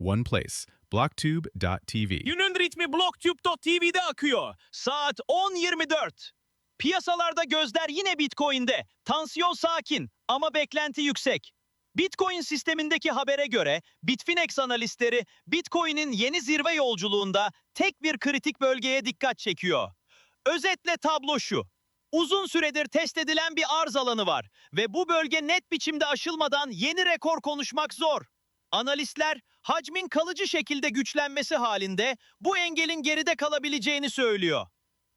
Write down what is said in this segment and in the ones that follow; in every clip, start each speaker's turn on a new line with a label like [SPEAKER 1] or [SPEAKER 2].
[SPEAKER 1] one place. Blocktube.tv.
[SPEAKER 2] Günün ritmi BlockTube.tv'de akıyor. Saat 10.24. Piyasalarda gözler yine Bitcoin'de. Tansiyon sakin ama beklenti yüksek. Bitcoin sistemindeki habere göre Bitfinex analistleri Bitcoin'in yeni zirve yolculuğunda tek bir kritik bölgeye dikkat çekiyor. Özetle tablo şu. Uzun süredir test edilen bir arz alanı var ve bu bölge net biçimde aşılmadan yeni rekor konuşmak zor. Analistler hacmin kalıcı şekilde güçlenmesi halinde bu engelin geride kalabileceğini söylüyor.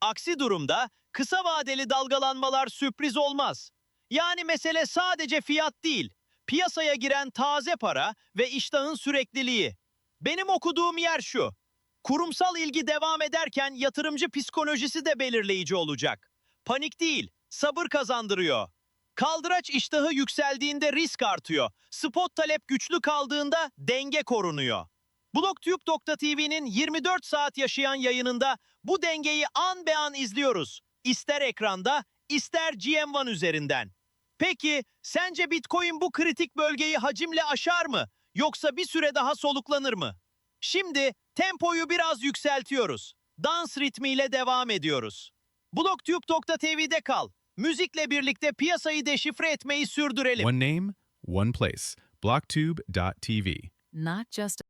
[SPEAKER 2] Aksi durumda kısa vadeli dalgalanmalar sürpriz olmaz. Yani mesele sadece fiyat değil, piyasaya giren taze para ve iştahın sürekliliği. Benim okuduğum yer şu. Kurumsal ilgi devam ederken yatırımcı psikolojisi de belirleyici olacak. Panik değil, sabır kazandırıyor. Kaldıraç iştahı yükseldiğinde risk artıyor. Spot talep güçlü kaldığında denge korunuyor. Blocktube.tv'nin 24 saat yaşayan yayınında bu dengeyi an be an izliyoruz. İster ekranda, ister GM1 üzerinden. Peki, sence Bitcoin bu kritik bölgeyi hacimle aşar mı? Yoksa bir süre daha soluklanır mı? Şimdi tempoyu biraz yükseltiyoruz. Dans ritmiyle devam ediyoruz. Blocktube.tv'de kal. Müzikle birlikte piyasayı deşifre etmeyi sürdürelim.
[SPEAKER 1] One name, one place. Blocktube.tv.
[SPEAKER 3] not just